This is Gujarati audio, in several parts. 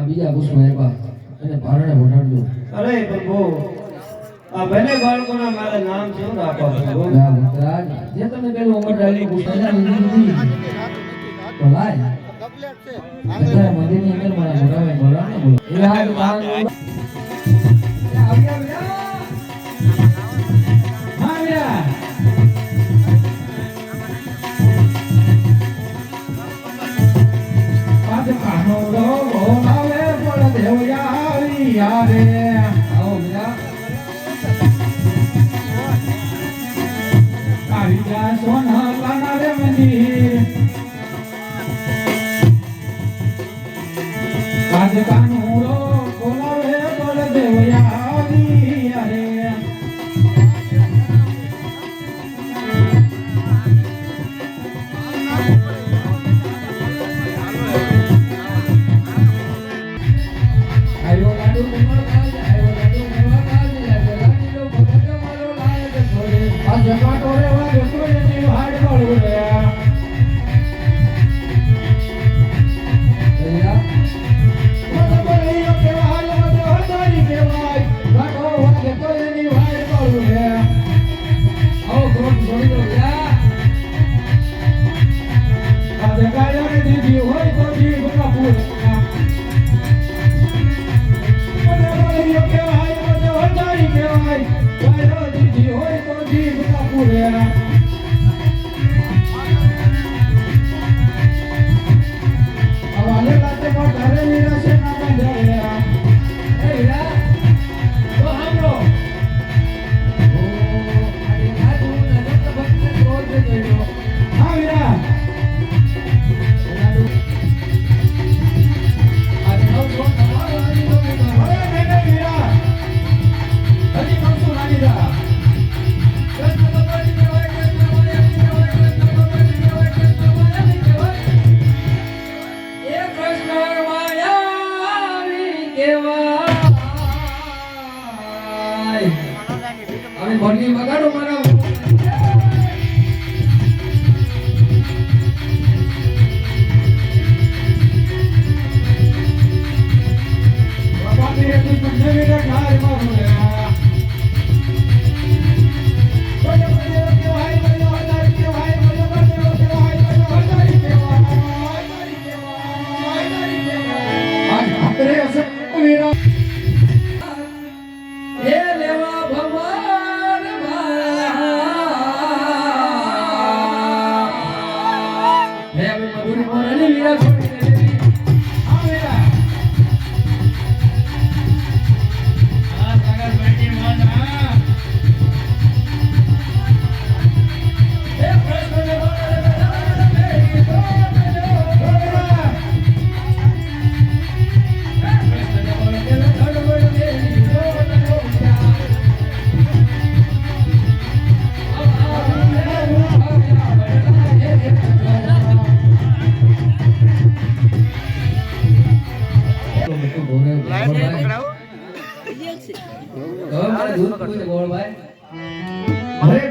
બીજા પુષ્પ આપ્યા અને ભારણે બાળકોના મારા નામ છે? છે.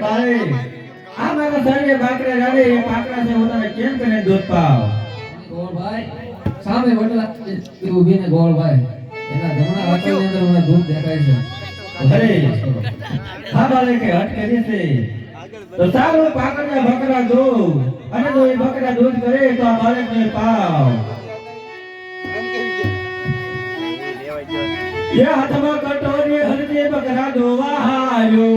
ભાઈ. આ તો બકરા દૂધ. અને એ બકરા દૂધ કરે તો આ બાળકને પાવ. ये हथवा कटोरी हृदय बकरा धोवा हायो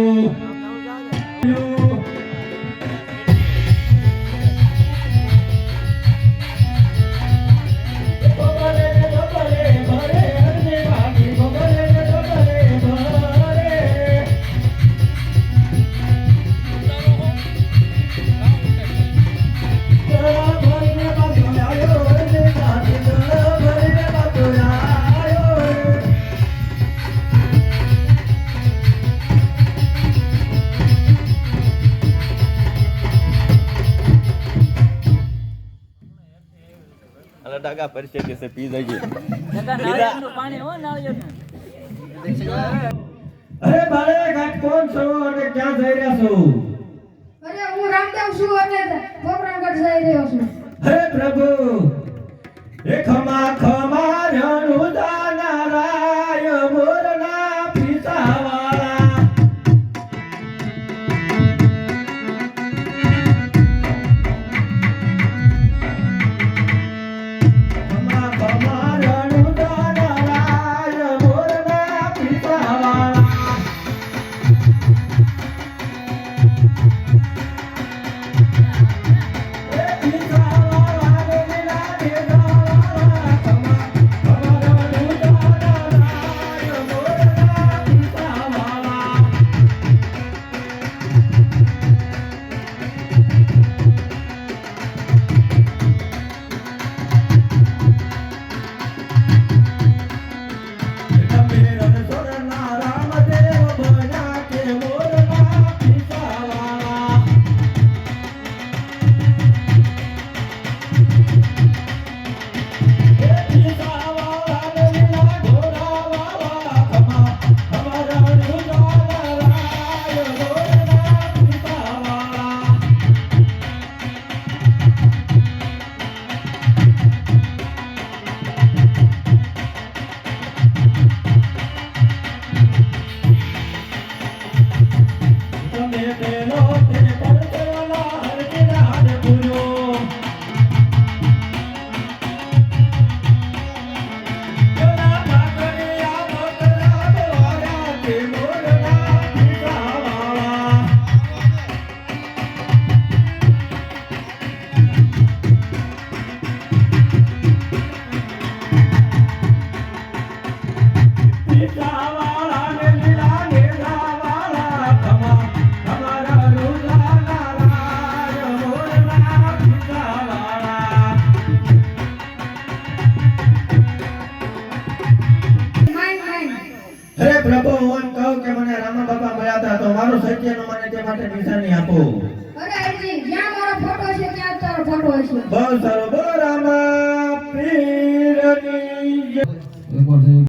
ડાગા પરિચય કે સે પી જઈએ. કાકા નાળિયેરનું પાણી હો નાળિયેરનું. અરે બાળક આપ તમે હે પ્રભુ હું કહું કે મને રામા બાપા મળ્યા હતા તો મારું સત્યનું મને તે માટે નિશાની આપો. અરે હરજી જ્યાં મારો ફોટો છે ત્યાં તારો ફોટો હશે. બહુ સારું